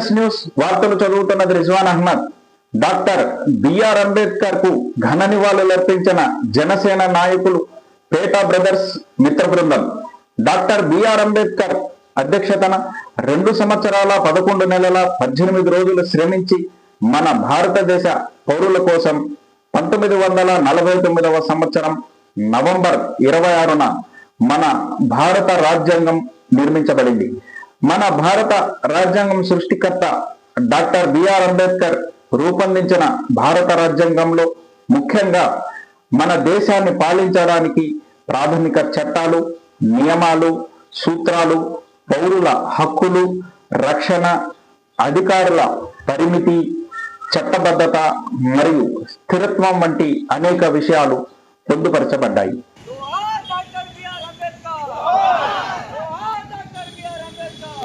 NS news వార్తలు చదువుతున్నది Rizwan Ahmed. Doctor BR అంబేద్కర్కు ఘన నివాళులర్పించిన జనసేన నాయకులు పేటా బ్రదర్స్ మిత్ర బృందం. డాక్టర్ బిఆర్ అంబేద్కర్ అధ్యక్షతన రెండు సంవత్సరాల పదకొండు నెలల పద్దెనిమిది రోజులు శ్రమించి మన భారతదేశ పౌరుల కోసం పంతొమ్మిది వందల నలభై తొమ్మిదవ సంవత్సరం నవంబర్ ఇరవై ఆరున మన భారత రాజ్యాంగం నిర్మించబడింది. మన భారత రాజ్యాంగం సృష్టికర్త డాక్టర్ బిఆర్ అంబేద్కర్ రూపొందించిన భారత రాజ్యాంగంలో ముఖ్యంగా మన దేశాన్ని పాలించడానికి ప్రాథమిక చట్టాలు నియమాలు సూత్రాలు పౌరుల హక్కులు రక్షణ అధికారుల పరిమితి చట్టబద్ధత మరియు స్థిరత్వం వంటి అనేక విషయాలు పొందుపరచబడ్డాయి జోహార్ డాక్టర్ బిఆర్ అంబేద్కర్ జోహార్ డాక్టర్ బిఆర్ అంబేద్కర్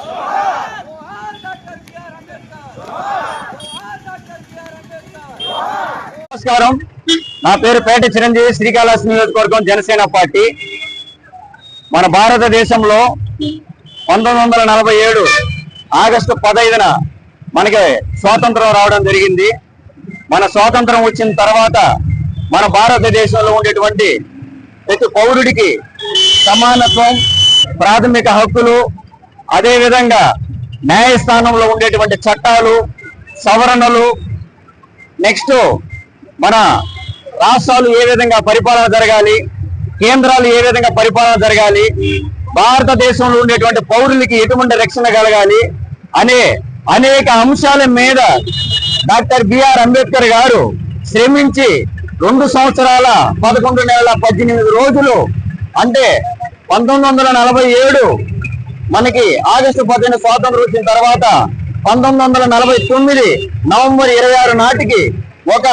జోహార్ డాక్టర్ బిఆర్ అంబేద్కర్ జోహార్ డాక్టర్ బిఆర్ అంబేద్కర్ నమస్కారం. నా పేరు పేట చిరంజీవి శ్రీకాళహస్తి నియోజకవర్గం జనసేన పార్టీ. మన భారతదేశంలో పంతొమ్మిది వందల నలభై ఏడు ఆగస్టు పదహైదున మనకి స్వాతంత్రం రావడం జరిగింది. మన స్వాతంత్రం వచ్చిన తర్వాత మన భారతదేశంలో ఉండేటువంటి ప్రతి పౌరుడికి సమానత్వం ప్రాథమిక హక్కులు అదే విధంగా న్యాయస్థానంలో ఉండేటువంటి చట్టాలు సవరణలు నెక్స్ట్ మన రాష్ట్రాలు ఏ విధంగా పరిపాలన జరగాలి కేంద్రాలు ఏ విధంగా పరిపాలన జరగాలి భారతదేశంలో ఉండేటువంటి పౌరులకి ఎటువంటి రక్షణ కలగాలి అనే అనేక అంశాల మీద డాక్టర్ బిఆర్ అంబేద్కర్ గారు శ్రమించి రెండు సంవత్సరాల పదకొండు నెలల పద్దెనిమిది రోజులు అంటే పంతొమ్మిది వందల నలభై ఏడు మనకి ఆగస్టు పదిహేను స్వాతంత్రం వచ్చిన తర్వాత పంతొమ్మిది వందల నలభై తొమ్మిది నవంబర్ ఇరవై ఆరు నాటికి ఒక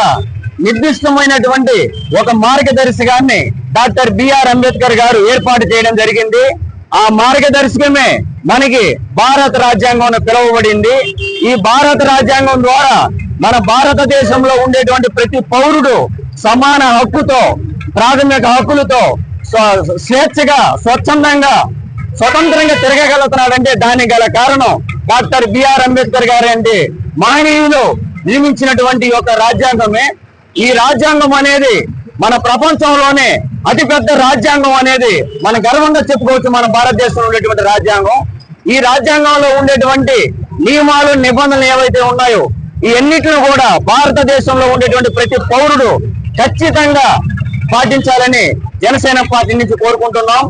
నిర్దిష్టమైనటువంటి ఒక మార్గదర్శకాన్ని డాక్టర్ బిఆర్ అంబేద్కర్ గారు ఏర్పాటు చేయడం జరిగింది. ఆ మార్గదర్శకమే మనకి భారత రాజ్యాంగం పిలువబడింది. ఈ భారత రాజ్యాంగం ద్వారా మన భారతదేశంలో ఉండేటువంటి ప్రతి పౌరుడు సమాన హక్కుతో ప్రాథమిక హక్కులతో స్వ- స్వేచ్ఛగా స్వచ్ఛందంగా స్వతంత్రంగా తిరగగలుగుతున్నాడంటే దానికి గల కారణం డాక్టర్ బిఆర్ అంబేద్కర్ గారు అంటే మహనీయులు నియమించినటువంటి ఒక రాజ్యాంగమే. ఈ రాజ్యాంగం అనేది మన ప్రపంచంలోనే అతిపెద్ద రాజ్యాంగం అనేది మన గర్వంగా చెప్పుకోవచ్చు మన భారతదేశంలో ఉండేటువంటి రాజ్యాంగం. ఈ రాజ్యాంగంలో ఉండేటువంటి నియమాలు నిబంధనలు ఏవైతే ఉన్నాయో ఈ అన్నిటిని కూడా భారతదేశంలో ఉండేటువంటి ప్రతి పౌరుడు ఖచ్చితంగా పాటించాలని జనసేన పార్టీ నుంచి కోరుకుంటున్నాం.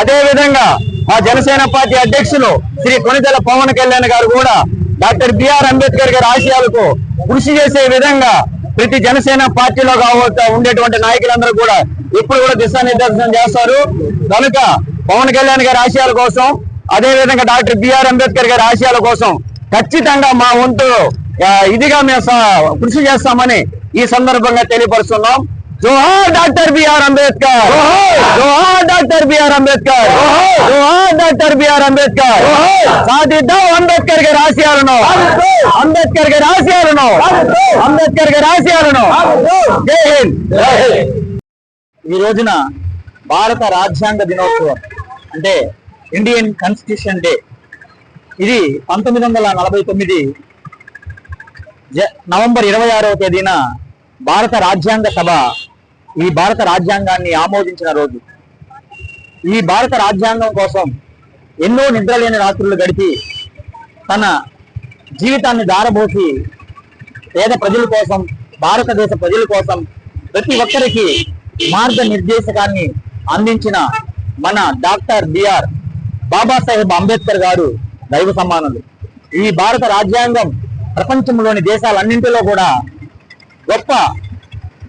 అదే విధంగా మా జనసేన పార్టీ అధ్యక్షులు శ్రీ కొనిదెల పవన్ కళ్యాణ్ గారు కూడా డాక్టర్ బిఆర్ అంబేద్కర్ గారి ఆశయాలకు కృషి చేసే విధంగా ప్రతి జనసేన పార్టీలో కావచ్చు ఉండేటువంటి నాయకులందరూ కూడా ఇప్పుడు కూడా దిశానిర్దేశం చేస్తారు. కనుక పవన్ కళ్యాణ్ గారి ఆశయాల కోసం అదే విధంగా డాక్టర్ బిఆర్ అంబేద్కర్ గారి ఆశయాల కోసం ఖచ్చితంగా మా వంతు ఇదిగా మేము కృషి చేస్తామని ఈ సందర్భంగా తెలియపరుస్తున్నాం. జోహార్ డాక్టర్ బిఆర్ అంబేద్కర్. జోహార్! Doctor BR Ambedkar. జోహార్! Doctor BR Ambedkar. సాధిద్దాం అంబేద్కర్ గారి ఆశయాలను అంబేద్కర్ గారి ఆశయాలను అంబేద్కర్ గారి ఆశయాలను జై హింద్. ఈ రోజున భారత రాజ్యాంగ దినోత్సవం అంటే ఇండియన్ కాన్స్టిట్యూషన్ డే ఇది పంతొమ్మిది వందల నలభై తొమ్మిది నవంబర్ ఇరవై ఆరవ తేదీన భారత రాజ్యాంగ సభ ఈ భారత రాజ్యాంగాన్ని ఆమోదించిన రోజు. ఈ భారత రాజ్యాంగం కోసం ఎన్నో నిద్రలేని రాత్రులు గడిపి తన జీవితాన్ని దారబోసి పేద ప్రజల కోసం భారతదేశ ప్రజల కోసం ప్రతి ఒక్కరికి మార్గనిర్దేశకాన్ని అందించిన మన డాక్టర్ బిఆర్ బాబాసాహెబ్ అంబేద్కర్ గారు దైవ సమానులు ఈ భారత రాజ్యాంగం ప్రపంచంలోని దేశాలన్నింటిలో కూడా గొప్ప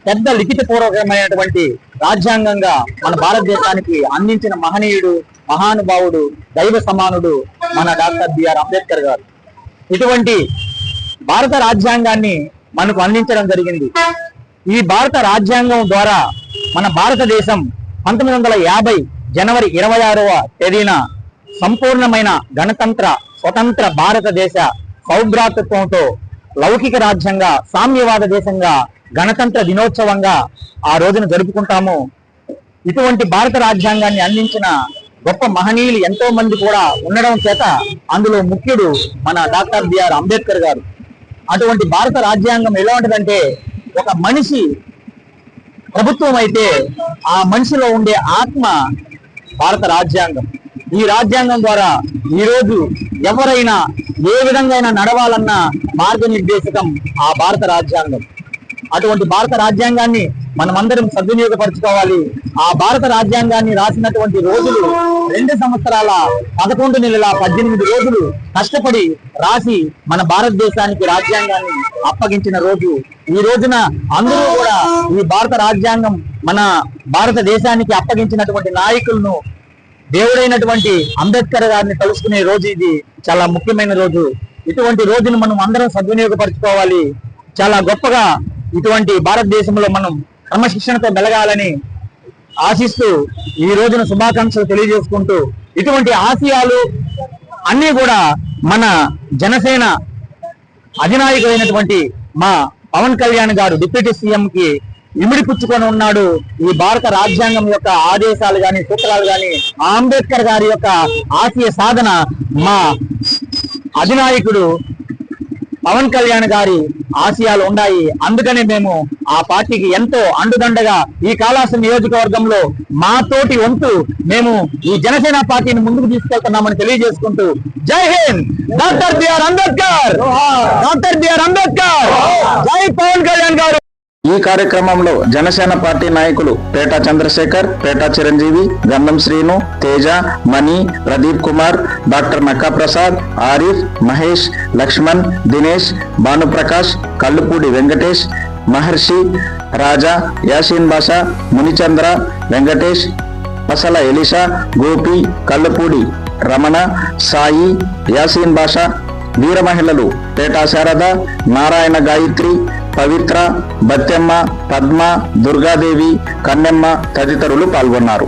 పెద్ద లిఖిత పూర్వకమైనటువంటి రాజ్యాంగంగా మన భారతదేశానికి అందించిన మహనీయుడు మహానుభావుడు దైవ సమానుడు మన డాక్టర్ బిఆర్ అంబేద్కర్ గారు. ఇటువంటి భారత రాజ్యాంగాన్ని మనకు అందించడం జరిగింది. ఈ భారత రాజ్యాంగం ద్వారా మన భారతదేశం పంతొమ్మిది వందల యాభై జనవరి ఇరవై ఆరవ తేదీన సంపూర్ణమైన గణతంత్ర స్వతంత్ర భారతదేశ సౌభ్రాతత్వంతో లౌకిక రాజ్యంగా సామ్యవాద దేశంగా గణతంత్ర దినోత్సవంగా ఆ రోజున జరుపుకుంటాము. ఇటువంటి భారత రాజ్యాంగాన్ని అందించిన గొప్ప మహనీయులు ఎంతో మంది కూడా ఉండడం చేత అందులో ముఖ్యుడు మన డాక్టర్ బిఆర్ అంబేద్కర్ గారు. అటువంటి భారత రాజ్యాంగం ఎలా ఉంటదంటే ఒక మనిషి ప్రభుత్వం అయితే ఆ మనిషిలో ఉండే ఆత్మ భారత రాజ్యాంగం. ఈ రాజ్యాంగం ద్వారా ఈ రోజు ఎవరైనా ఏ విధంగా నడవాలన్న మార్గనిర్దేశకం ఆ భారత రాజ్యాంగం. అటువంటి భారత రాజ్యాంగాన్ని మనమందరం సద్వినియోగపరచుకోవాలి. ఆ భారత రాజ్యాంగాన్ని రాసినటువంటి రోజులు రెండు సంవత్సరాల పదకొండు నెలల పద్దెనిమిది రోజులు కష్టపడి రాసి మన భారతదేశానికి రాజ్యాంగాన్ని అప్పగించిన రోజు. ఈ రోజున అందరూ కూడా ఈ భారత రాజ్యాంగం మన భారతదేశానికి అప్పగించినటువంటి నాయకులను దేవుడైనటువంటి అంబేద్కర్ గారిని కలుసుకునే రోజు ఇది చాలా ముఖ్యమైన రోజు. ఇటువంటి రోజును మనం అందరం సద్వినియోగపరచుకోవాలి. చాలా గొప్పగా ఇటువంటి భారతదేశంలో మనం క్రమశిక్షణతో మెలగాలని ఆశిస్తూ ఈ రోజున శుభాకాంక్షలు తెలియజేసుకుంటూ ఇటువంటి ఆశయాలు అన్నీ కూడా మన జనసేన అధినాయకుడైనటువంటి మా పవన్ కళ్యాణ్ గారు డిప్యూటీ సీఎం కి ఇమిడి పుచ్చుకొని ఉన్నాడు. ఈ భారత రాజ్యాంగం యొక్క ఆదేశాలు గాని సూత్రాలు గాని అంబేద్కర్ గారి యొక్క ఆశయ సాధన మా అధినాయకుడు పవన్ కళ్యాణ్ గారి ఆశయాలు ఉన్నాయి. అందుకనే మేము ఆ పార్టీకి ఎంతో అండుదండగా ఈ కాళాసు నియోజకవర్గంలో మా తోటి వంతు మేము ఈ జనసేన పార్టీని ముందుకు తీసుకెళ్తున్నామని తెలియజేసుకుంటూ జై Hind. Doctor BR Ambedkar! Doctor BR Ambedkar! జై పవన్ కళ్యాణ్ గారు! ఈ కార్యక్రమంలో జనసేన పార్టీ నాయకులు పేటా చంద్రశేఖర్ పేటా చిరంజీవి గంధం శ్రీను తేజ మణి ప్రదీప్ కుమార్ డాక్టర్ నక్కా ప్రసాద్ ఆరిఫ్ మహేష్ లక్ష్మణ్ దినేష్ భానుప్రకాష్ కళ్ళుపూడి వెంకటేష్ మహర్షి రాజా యాసీన్ బాషా మునిచంద్ర వెంకటేష్ పసల ఎలిషా గోపి కల్లుపూడి రమణ సాయి యాసీన్ బాషా వీర మహిళలు పేటా శారద నారాయణ గాయత్రి పవిత్ర బత్తెమ్మ పద్మ దుర్గాదేవి కన్నెమ్మ తదితరులు పాల్గొన్నారు.